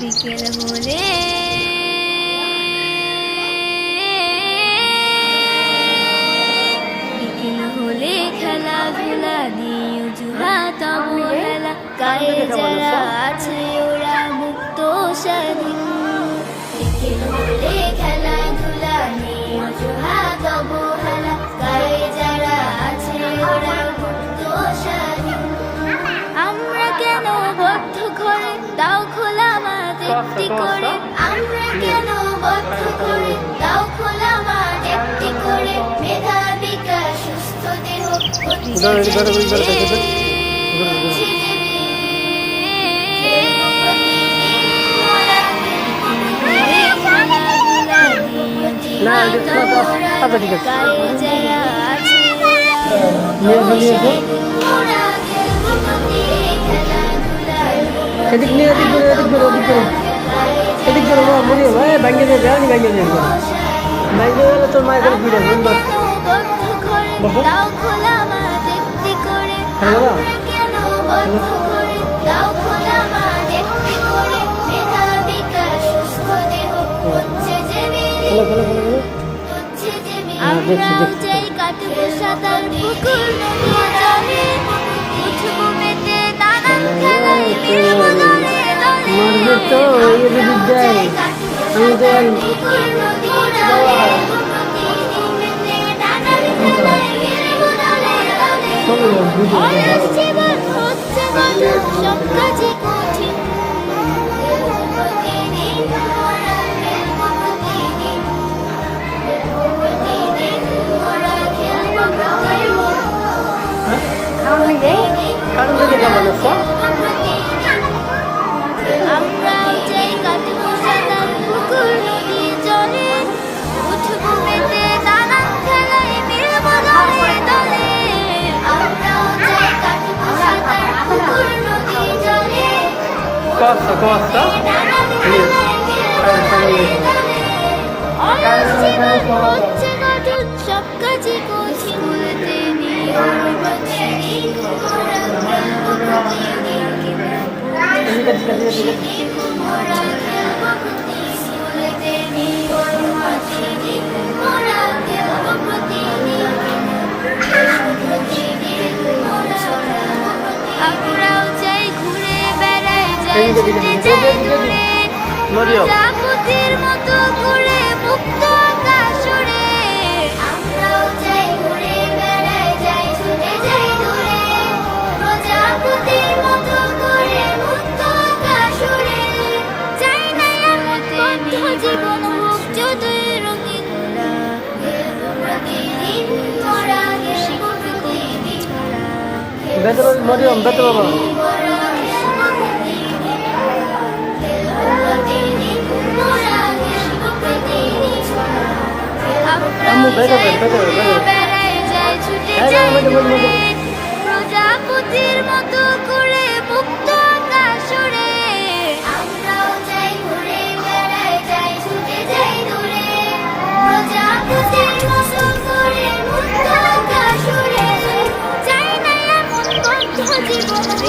বিকেল হলে। বিকেল হলে খেলাধুলা দিয়ে অজুহাত অবহেলা। গায়ে যারা আছে ওরা মুক্ত স্বাধীন। একটি করে আমরা কেন বদ্ধ করে? দাও খোলা মাঠ একটি করে মেধা বিকাশ সুস্থ দেহ। না, আচ্ছা, ঠিক আছে। এদিক নিয়ে এদিক করে এদিক করে ওদিক করে মনে হবে এই ব্যাঙ্গে দিয়ে যাও? সব কঠিন। ওরা খেলব প্রতিদিন। প্রতিদিন ওরা খেলব কষ্ট কষ্ট অলস জীবন মতো ঘুরে মুক্ত আকাশ আমরাও চাই ঘুরে বেড়াই যাই ছুটে যাই দূরে। প্রজাপতির মতো ঘুরে মুক্ত আকাশ চাই না এমন বদ্ধ জীবন হোক যতই রঙিন প্রতিদিন মোরা খেলব প্রতিদিন বেতন মরিয়ম বেতন প্রজাপতির মতো করে মুক্ত আকাশ আমরাও চাই ঘুরে বেড়াই যাই ছুটে যাই দূরে প্রজাপতির মতো করে মুক্ত আকাশ উড়ে না এমন বন্ধ জীবন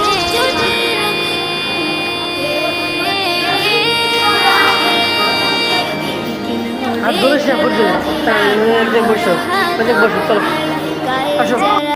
হাত ধরে সে বসে বসো বসো চলো। আসো